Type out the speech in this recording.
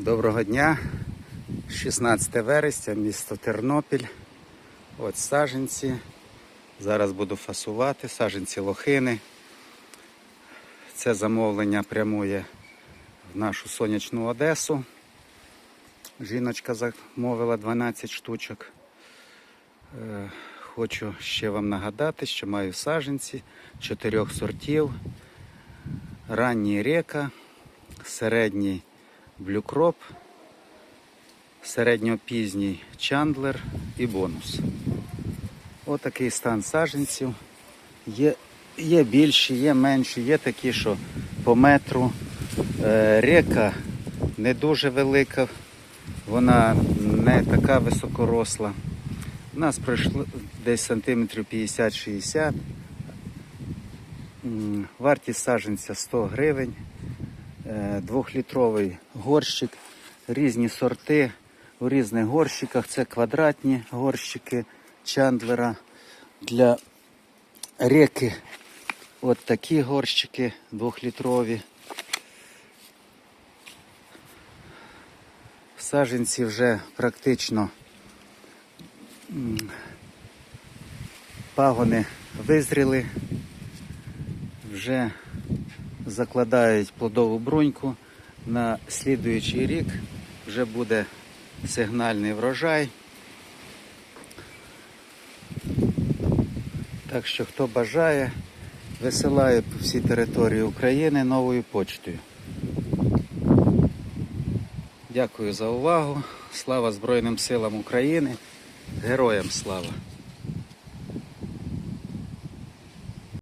Доброго дня, 16 вересня, місто Тернопіль. От саженці. Зараз буду фасувати, саженці лохини. Це замовлення прямує в нашу сонячну Одесу. Жіночка замовила 12 штучок. Е, Хочу ще вам нагадати, що маю саженці чотирьох сортів. Ранній река, середній блюкроп, середньопізній чандлер і бонус. Отакий стан саженців. Є, є більші, є менші, є такі, що по метру. Е, река не дуже велика, вона не така високоросла. У нас пройшло десь сантиметрів 50-60. Вартість саженця 100 гривень. Е, Двохлітровий горщик, різні сорти у різних горщиках. Це квадратні горщики чандлера для реки. От такі горщики двохлітрові. Саженці вже практично пагони визріли, вже закладають плодову бруньку. На слідуючий рік вже буде сигнальний врожай. Так що хто бажає, висилаю по всій території України новою почтою. Дякую за увагу. Слава Збройним силам України. Героям слава!